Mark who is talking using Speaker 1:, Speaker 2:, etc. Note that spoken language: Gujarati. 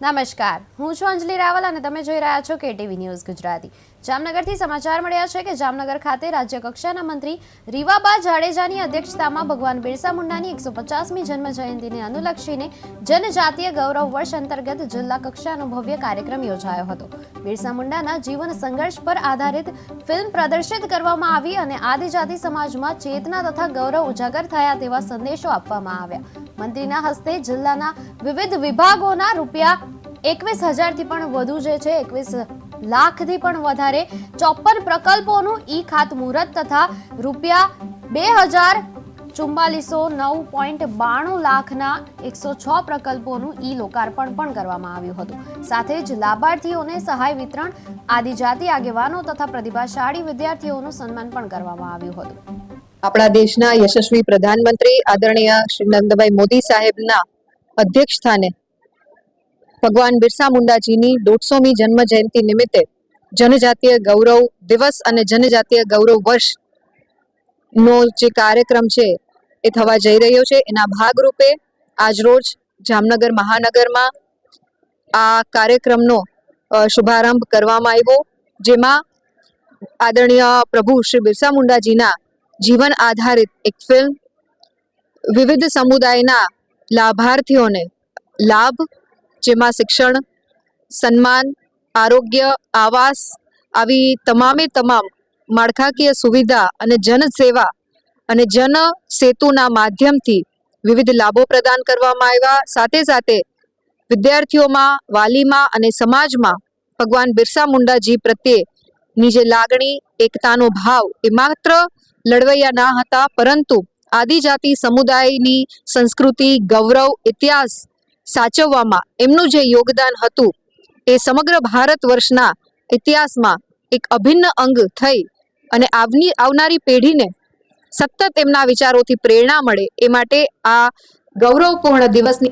Speaker 1: નમસ્કાર. હું છું અંજલિ રાવલ અને તમે જોઈ રહ્યા છો કેટીવી ન્યૂઝ ગુજરાતી. જામનગરથી સમાચાર મળ્યા છે કે જામનગર ખાતે રાજ્ય કક્ષાના મંત્રી રીવાબા જાડેજાની અધ્યક્ષતામાં ભગવાન બિરસા મુંડાની એકસો પચાસમી જન્મ જયંતિને અનુલક્ષીને જનજાતીય ગૌરવ વર્ષ અંતર્ગત જિલ્લા કક્ષાનો ભવ્ય કાર્યક્રમ યોજાયો હતો. બિરસા મુંડાના જીવન સંઘર્ષ પર આધારિત ફિલ્મ પ્રદર્શિત કરવામાં આવી અને આદિજાતિ સમાજમાં ચેતના તથા ગૌરવ ઉજાગર થયા તેવા સંદેશો આપવામાં આવ્યા. મંત્રીના હસ્તે જિલ્લાના વિવિધ વિભાગોના રૂપિયા એકવીસ હજારથી પણ વધુ જે છે, એકવીસ લાખથી પણ વધારે ચોપન પ્રકલ્પોનું ઈ ખાતમુહૂર્ત તથા રૂપિયા બે હજાર ચુમ્માલીસો નવ પોઈન્ટ બાણું લાખના એકસો છ પ્રકલ્પોનું ઈ લોકાર્પણ પણ કરવામાં આવ્યું હતું. સાથે જ લાભાર્થીઓને સહાય વિતરણ, આદિજાતિ આગેવાનો તથા પ્રતિભાશાળી વિદ્યાર્થીઓનું સન્માન પણ કરવામાં આવ્યું હતું.
Speaker 2: આપણા દેશના યશસ્વી પ્રધાનમંત્રી આદરણીય શ્રી નરેન્દ્રભાઈ મોદી સાહેબના અધ્યક્ષ સ્થાને ભગવાન બિરસા મુંડાજીની દોઢસોમી જન્મ જયંતિ નિમિત્તે જનજાતીય ગૌરવ દિવસ અને જનજાતીય ગૌરવ વર્ષ નો જે કાર્યક્રમ છે એ થવા જઈ રહ્યો છે. એના ભાગરૂપે આજરોજ જામનગર મહાનગરમાં આ કાર્યક્રમનો શુભારંભ કરવામાં આવ્યો, જેમાં આદરણીય પ્રભુ શ્રી બિરસા મુંડાજીના જીવન આધારિત એક ફિલ્મ, વિવિધ સમુદાયના લાભાર્થીઓને લાભ જેમાં શિક્ષણ, સન્માન, આરોગ્ય, આવાસ આવી તમામે તમામ માળખાકીય સુવિધા અને જનસેવા અને જન સેતુના માધ્યમથી વિવિધ લાભો પ્રદાન કરવામાં આવ્યા. સાથે સાથે વિદ્યાર્થીઓમાં, વાલીમાં અને સમાજમાં ભગવાન બિરસા મુંડાજી પ્રત્યેની જે લાગણી, એકતાનો ભાવ એ માત્ર લડવૈયા ના હતા, પરંતુ આદિજાતિ સમુદાયની સંસ્કૃતિ, ગૌરવ, ઇતિહાસ સાચવવામાં એમનું જે યોગદાન હતું, એ સમગ્ર ભારત વર્ષના ઇતિહાસમાં એક અભિન્ન અંગ થઈ અને આવની, આવનારી પેઢીને સતત એમના વિચારોથી પ્રેરણા મળે એ માટે આ ગૌરવપૂર્ણ દિવસની